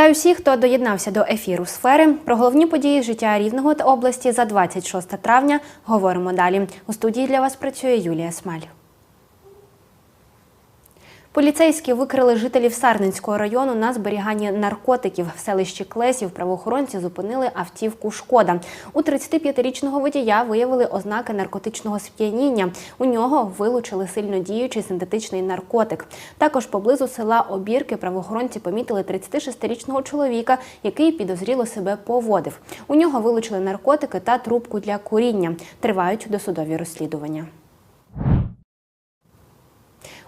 Вітаю всіх, хто доєднався до ефіру сфери. Про головні події життя рівного та області за 26 травня говоримо далі. У студії для вас працює Юлія Смаль. Поліцейські викрили жителів Сарненського району на зберігання наркотиків. В селищі Клесів правоохоронці зупинили автівку Шкода. У 35-річного водія виявили ознаки наркотичного сп'яніння. У нього вилучили сильно діючий синтетичний наркотик. Також поблизу села Обірки правоохоронці помітили 36-річного чоловіка, який підозріло себе поводив. У нього вилучили наркотики та трубку для куріння. Тривають досудові розслідування.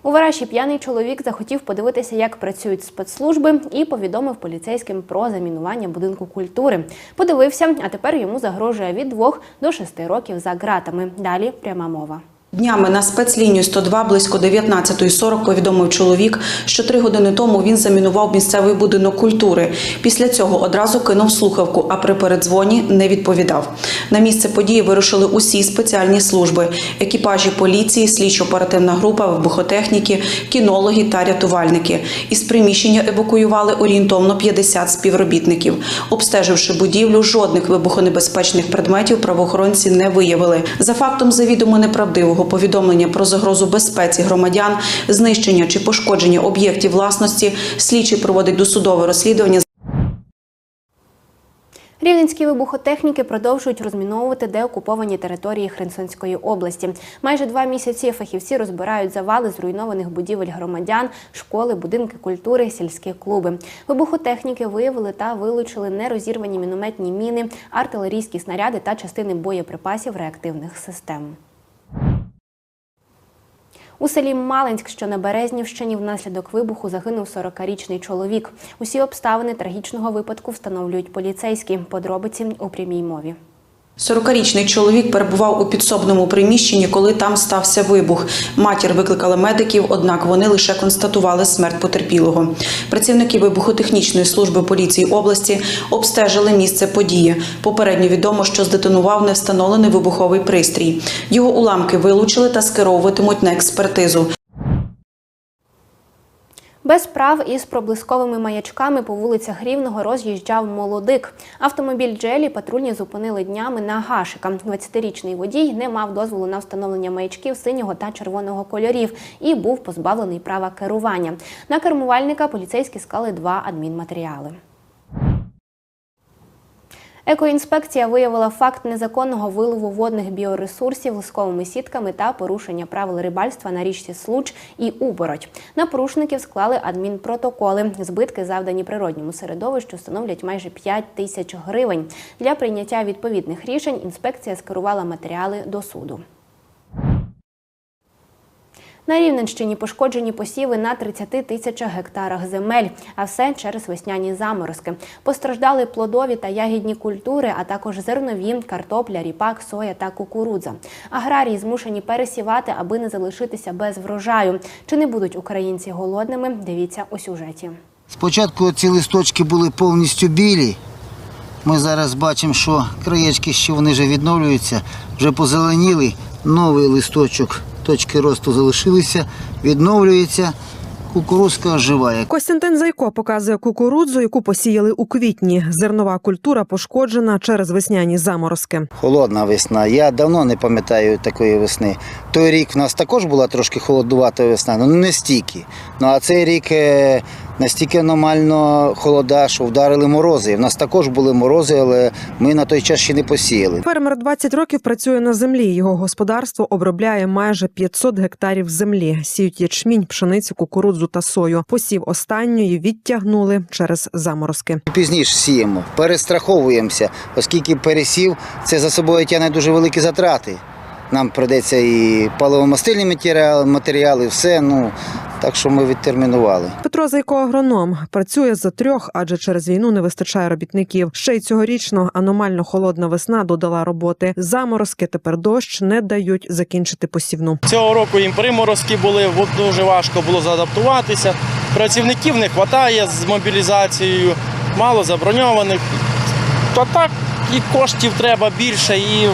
У Вараші п'яний чоловік захотів подивитися, як працюють спецслужби, і повідомив поліцейським про замінування будинку культури. Подивився, а тепер йому загрожує від двох до шести років за ґратами. Далі пряма мова. Днями на спецлінію 102 близько 19.40 повідомив чоловік, що три години тому він замінував місцевий будинок культури. Після цього одразу кинув слухавку, а при передзвоні не відповідав. На місце події вирушили усі спеціальні служби: екіпажі поліції, слідчо-оперативна група, вибухотехніки, кінологи та рятувальники. Із приміщення евакуювали орієнтовно 50 співробітників. Обстеживши будівлю, жодних вибухонебезпечних предметів правоохоронці не виявили. За фактом завідомо неправдивого повідомлення про загрозу безпеці громадян, знищення чи пошкодження об'єктів власності, слідчий проводить досудове розслідування. Рівненські вибухотехніки продовжують розміновувати деокуповані території Херсонської області. Майже два місяці фахівці розбирають завали зруйнованих будівель громадян, школи, будинки культури, сільські клуби. Вибухотехніки виявили та вилучили нерозірвані мінометні міни, артилерійські снаряди та частини боєприпасів реактивних систем. У селі Малинськ, що на Березнівщині, внаслідок вибуху загинув 40-річний чоловік. Усі обставини трагічного випадку встановлюють поліцейські. Подробиці у прямій мові. 40-річний чоловік перебував у підсобному приміщенні, коли там стався вибух. Матір викликала медиків, однак вони лише констатували смерть потерпілого. Працівники вибухотехнічної служби поліції області обстежили місце події. Попередньо відомо, що здетонував невстановлений вибуховий пристрій. Його уламки вилучили та скеровуватимуть на експертизу. Без прав із проблисковими маячками по вулицях Рівного роз'їжджав молодик. Автомобіль Джелі патрульні зупинили днями на Гашика. 20-річний водій не мав дозволу на встановлення маячків синього та червоного кольорів і був позбавлений права керування. На кермувальника поліцейські склали два адмінматеріали. Екоінспекція виявила факт незаконного вилову водних біоресурсів лисковими сітками та порушення правил рибальства на річці Случ і Убороть. На порушників склали адмінпротоколи. Збитки, завдані природньому середовищу, становлять майже 5 тисяч гривень. Для прийняття відповідних рішень інспекція скерувала матеріали до суду. На Рівненщині пошкоджені посіви на 30 тисячах гектарах земель, а все через весняні заморозки. Постраждали плодові та ягідні культури, а також зернові, картопля, ріпак, соя та кукурудза. Аграрії змушені пересівати, аби не залишитися без врожаю. Чи не будуть українці голодними? Дивіться у сюжеті. Спочатку ці листочки були повністю білі. Ми зараз бачимо, що краєчки ще вони вже відновлюються, вже позеленіли. Новий листочок, точки росту залишилися, відновлюється. Кукурузка оживає. Костянтин Зайко показує кукурудзу, яку посіяли у квітні. Зернова культура пошкоджена через весняні заморозки. Холодна весна. Я давно не пам'ятаю такої весни. Той рік в нас також була трошки холодувата весна, ну не стільки. Ну а цей рік е, настільки аномально холода, що вдарили морози. В нас також були морози, але ми на той час ще не посіяли. Фермер 20 років працює на землі. Його господарство обробляє майже 500 гектарів землі. Сіють ячмінь, пшеницю, кукурудзу та сою. Посів останньої відтягнули через заморозки. Пізніше сіємо, перестраховуємося, оскільки пересів це за собою тягне дуже великі затрати. Нам прийдеться і паливомастильні матеріали, матеріали, все. Ну так що ми відтермінували. Петро Зайко агроном працює за трьох, адже через війну не вистачає робітників. Ще й цьогорічно аномально холодна весна додала роботи. Заморозки тепер дощ не дають закінчити посівну. Цього року їм приморозки були, дуже важко було заадаптуватися. Працівників не вистачає з мобілізацією, мало заброньованих. Та так, і коштів треба більше, і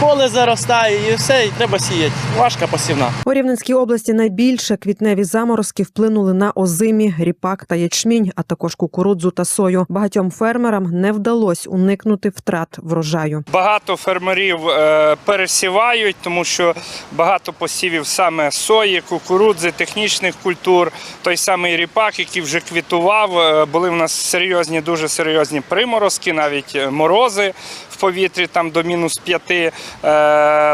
поле заростає, і все, і треба сіяти. Важка посівна. У Рівненській області найбільше квітневі заморозки вплинули на озимі, ріпак та ячмінь, а також кукурудзу та сою. Багатьом фермерам не вдалося уникнути втрат врожаю. Багато фермерів е, пересівають, тому що багато посівів саме сої, кукурудзи, технічних культур. Той самий ріпак, який вже квітував. е, Були в нас серйозні, дуже серйозні приморозки, навіть е, морози в повітрі там до мінус п'яти. Е,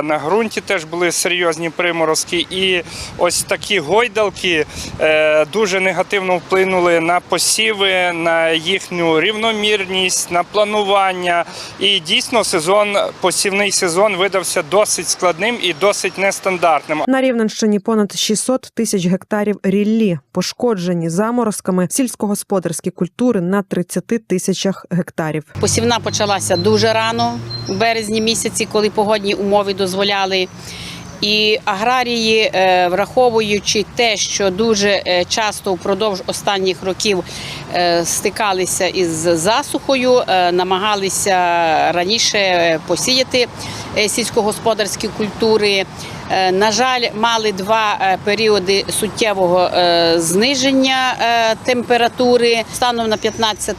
На ґрунті теж були серйозні приморозки. І ось такі гойдалки е, дуже негативно вплинули на посіви, на їхню рівномірність, на планування. І дійсно сезон, посівний сезон видався досить складним і досить нестандартним. На Рівненщині понад 600 тисяч гектарів ріллі пошкоджені заморозками сільськогосподарські культури на 30 тисячах гектарів. Посівна почалася дуже рано, у березні місяці, коли погодні умови дозволяли. І аграрії, е, враховуючи те, що дуже е, часто впродовж останніх років е, стикалися із засухою, намагалися раніше посіяти сільськогосподарські культури. На жаль, мали два періоди суттєвого зниження температури станом на 15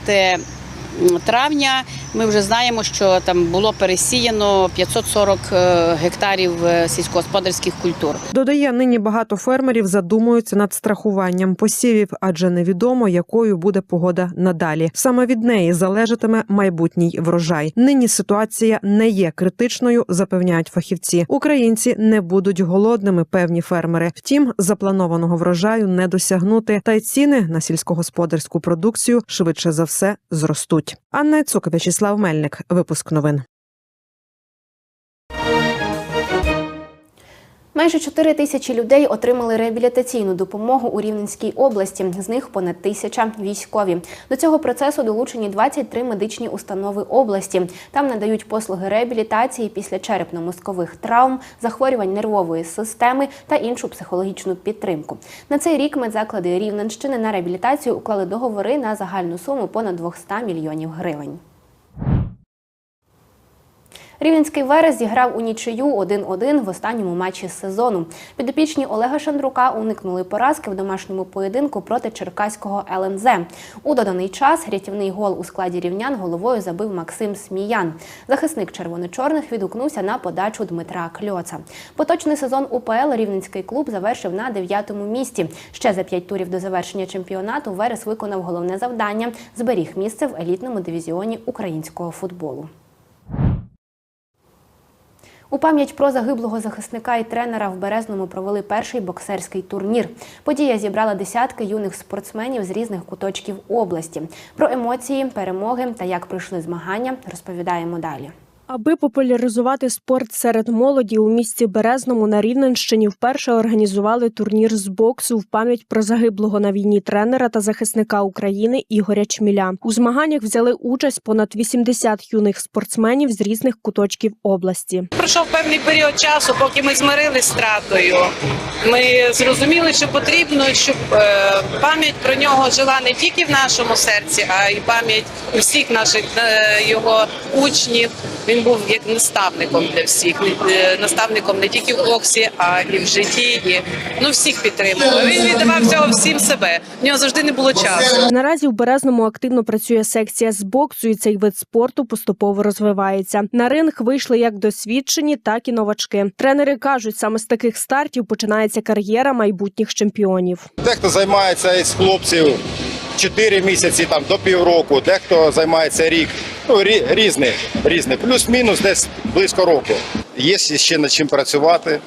травня. Ми вже знаємо, що там було пересіяно 540 е, гектарів е, сільськогосподарських культур. Додає, нині багато фермерів задумуються над страхуванням посівів, адже невідомо, якою буде погода надалі. Саме від неї залежатиме майбутній врожай. Нині ситуація не є критичною, запевняють фахівці. Українці не будуть голодними, певні фермери. Втім, запланованого врожаю не досягнути, та й ціни на сільськогосподарську продукцію швидше за все зростуть. Анна Цук, В'ячеслав Мельник. Випуск новин. Майже 4 тисячі людей отримали реабілітаційну допомогу у Рівненській області. З них понад тисяча військові. До цього процесу долучені 23 медичні установи області. Там надають послуги реабілітації після черепно-мозкових травм, захворювань нервової системи та іншу психологічну підтримку. На цей рік медзаклади Рівненщини на реабілітацію уклали договори на загальну суму понад 200 мільйонів гривень. Рівненський Верес зіграв у нічию 1-1 в останньому матчі сезону. Підопічні Олега Шандрука уникнули поразки в домашньому поєдинку проти черкаського ЛНЗ. У доданий час рятівний гол у складі рівнян головою забив Максим Сміян. Захисник червоно-чорних відгукнувся на подачу Дмитра Кльоца. Поточний сезон УПЛ рівненський клуб завершив на дев'ятому місці. Ще за п'ять турів до завершення чемпіонату Верес виконав головне завдання зберіг місце в елітному дивізіоні українського футболу. У пам'ять про загиблого захисника і тренера в Березному провели перший боксерський турнір. Подія зібрала десятки юних спортсменів з різних куточків області. Про емоції, перемоги та як пройшли змагання розповідаємо далі. Аби популяризувати спорт серед молоді у місті Березному на Рівненщині вперше організували турнір з боксу в пам'ять про загиблого на війні тренера та захисника України Ігоря Чміля. У змаганнях взяли участь понад 80 юних спортсменів з різних куточків області. Пройшов певний період часу, поки ми змирилися стратою. Ми зрозуміли, що потрібно, щоб е, пам'ять про нього жила не тільки в нашому серці, а й пам'ять усіх наших е, його учнів. Він був як наставником для всіх, е, наставником не тільки в боксі, а і в житті. І, ну всіх підтримував. Він віддавав цього всім себе. В нього завжди не було часу. Наразі в Березному активно працює секція з боксу, і цей вид спорту поступово розвивається. На ринг вийшли як досвідчені, так і новачки. Тренери кажуть, саме з таких стартів починається кар'єра майбутніх чемпіонів. Дехто займається із хлопців 4 місяці там до півроку, дехто займається рік. Ну, рі- різне, різне. Плюс-мінус десь близько року. Є ще над чим працювати.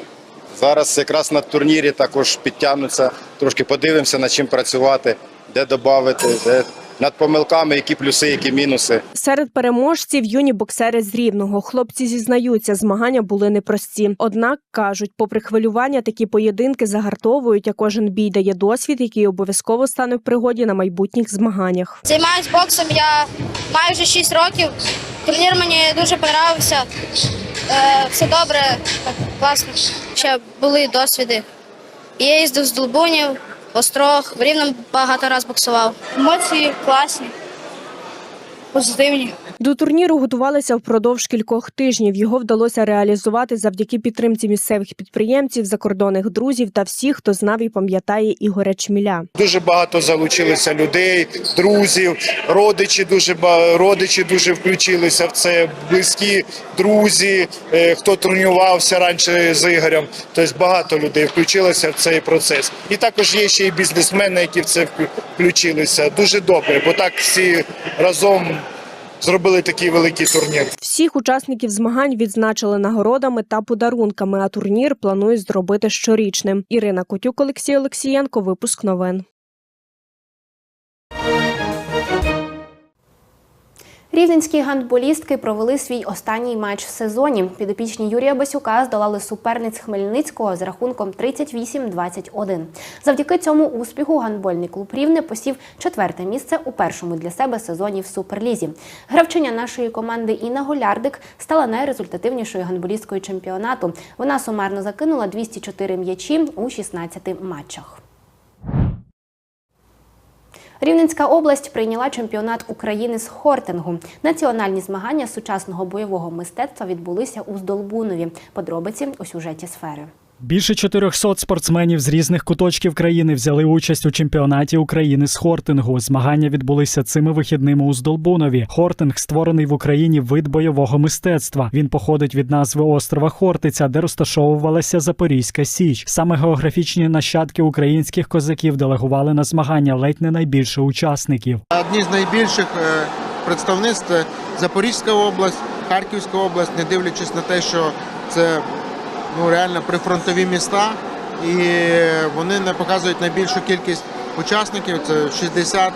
Зараз якраз на турнірі також підтягнуться, трошки подивимося, над чим працювати, де додати, де над помилками, які плюси, які мінуси. Серед переможців юні боксери з рівного. Хлопці зізнаються, змагання були непрості. Однак кажуть, попри хвилювання, такі поєдинки загартовують, а кожен бій дає досвід, який обов'язково стане в пригоді на майбутніх змаганнях. Займаюсь боксом я майже 6 років. Турнір мені дуже подобався. Е, все добре, класно. Ще були досвіди. Я їздив з Долбунів, Острог, в Рівному багато разів боксував. Емоції класні. Позитивні. До турніру готувалися впродовж кількох тижнів. Його вдалося реалізувати завдяки підтримці місцевих підприємців, закордонних друзів та всіх, хто знав і пам'ятає Ігоря Чміля. Дуже багато залучилося людей, друзів, родичі дуже родичі дуже включилися в це. Близькі друзі, е, хто тренувався раніше з Ігорем. Тобто багато людей включилося в цей процес. І також є ще й бізнесмени, які в це включилися. Дуже добре, бо так всі разом зробили такий великий турнір. Всіх учасників змагань відзначили нагородами та подарунками. А турнір планують зробити щорічним. Ірина Котюк, Олексій Олексієнко. Випуск новин. Рівненські гандболістки провели свій останній матч в сезоні. Підопічні Юрія Басюка здолали суперниць Хмельницького з рахунком 38-21. Завдяки цьому успіху гандбольний клуб Рівне посів четверте місце у першому для себе сезоні в Суперлізі. Гравчиня нашої команди Інна Голярдик стала найрезультативнішою гандболісткою чемпіонату. Вона сумарно закинула 204 м'ячі у 16 матчах. Рівненська область прийняла чемпіонат України з хортингу. Національні змагання сучасного бойового мистецтва відбулися у Здолбунові. Подробиці у сюжеті сфери. Більше 400 спортсменів з різних куточків країни взяли участь у чемпіонаті України з хортингу. Змагання відбулися цими вихідними у Здолбунові. Хортинг створений в Україні вид бойового мистецтва. Він походить від назви острова Хортиця, де розташовувалася Запорізька Січ. Саме географічні нащадки українських козаків делегували на змагання ледь не найбільше учасників. Одні з найбільших е, представництв Запорізька область, Харківська область, не дивлячись на те, що це ну, реально прифронтові міста, і вони не показують найбільшу кількість учасників. Це 60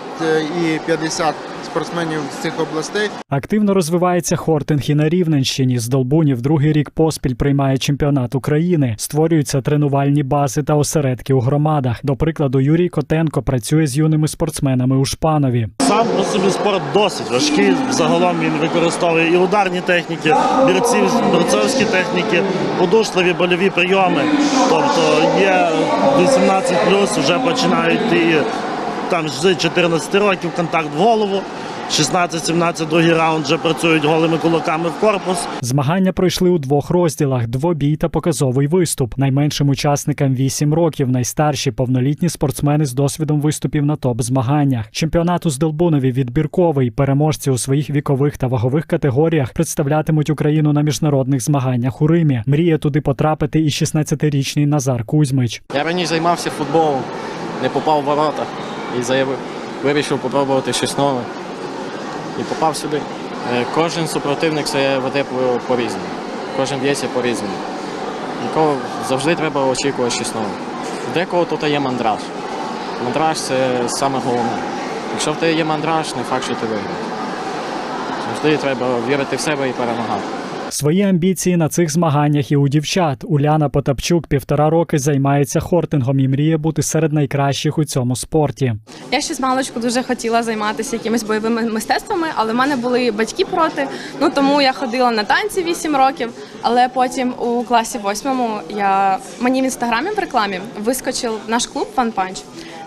і 50 спортсменів з цих областей. Активно розвивається хортинг і на Рівненщині. Здолбунів другий рік поспіль приймає чемпіонат України. Створюються тренувальні бази та осередки у громадах. До прикладу, Юрій Котенко працює з юними спортсменами у Шпанові. Сам по собі спорт досить важкий. Загалом він використовує і ударні техніки, бірців, борцовські техніки, удушливі больові прийоми. Тобто є 18 вже починають і там з 14 років контакт в голову. 16-17 другий раунд вже працюють голими кулаками в корпус. Змагання пройшли у двох розділах: двобій та показовий виступ. Найменшим учасникам 8 років, найстарші повнолітні спортсмени з досвідом виступів на топ-змаганнях. Чемпіонат у Здолбунові відбірковий. Переможці у своїх вікових та вагових категоріях представлятимуть Україну на міжнародних змаганнях у Римі. Мріє туди потрапити і 16-річний Назар Кузьмич. Я раніше займався футболом, не попав в ворота і заявив, вирішив спробувати щось нове. І попав сюди. Е, Кожен супротивник себе веде по- по-різному. Кожен б'ється по-різному. Нікого завжди треба очікувати щось нове. Декого тут є мандраж. Мандраж це саме головне. Якщо в тебе є мандраж, не факт, що ти виграєш. Завжди треба вірити в себе і перемагати. Свої амбіції на цих змаганнях і у дівчат. Уляна Потапчук півтора роки займається хортингом і мріє бути серед найкращих у цьому спорті. Я ще з маличку дуже хотіла займатися якимись бойовими мистецтвами, але в мене були батьки проти. Ну тому я ходила на танці 8 років. Але потім у класі восьмому я мені в інстаграмі в рекламі вискочив наш клуб Фан Панч.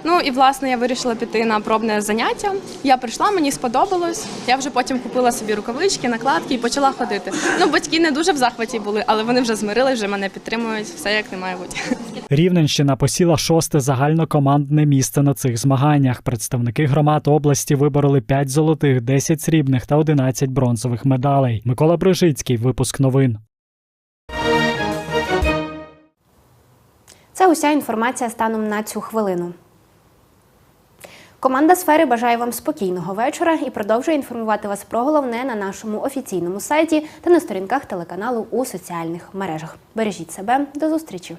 Ну і власне я вирішила піти на пробне заняття. Я прийшла, мені сподобалось. Я вже потім купила собі рукавички, накладки і почала ходити. Ну, батьки не дуже в захваті були, але вони вже змирились, вже мене підтримують. Все як не має бути. Рівненщина посіла шосте загальнокомандне місце на цих змаганнях. Представники громад області вибороли 5 золотих, 10 срібних та 11 бронзових медалей. Микола Брижицький, випуск новин. Це уся інформація станом на цю хвилину. Команда сфери бажає вам спокійного вечора і продовжує інформувати вас про головне на нашому офіційному сайті та на сторінках телеканалу у соціальних мережах. Бережіть себе, до зустрічі!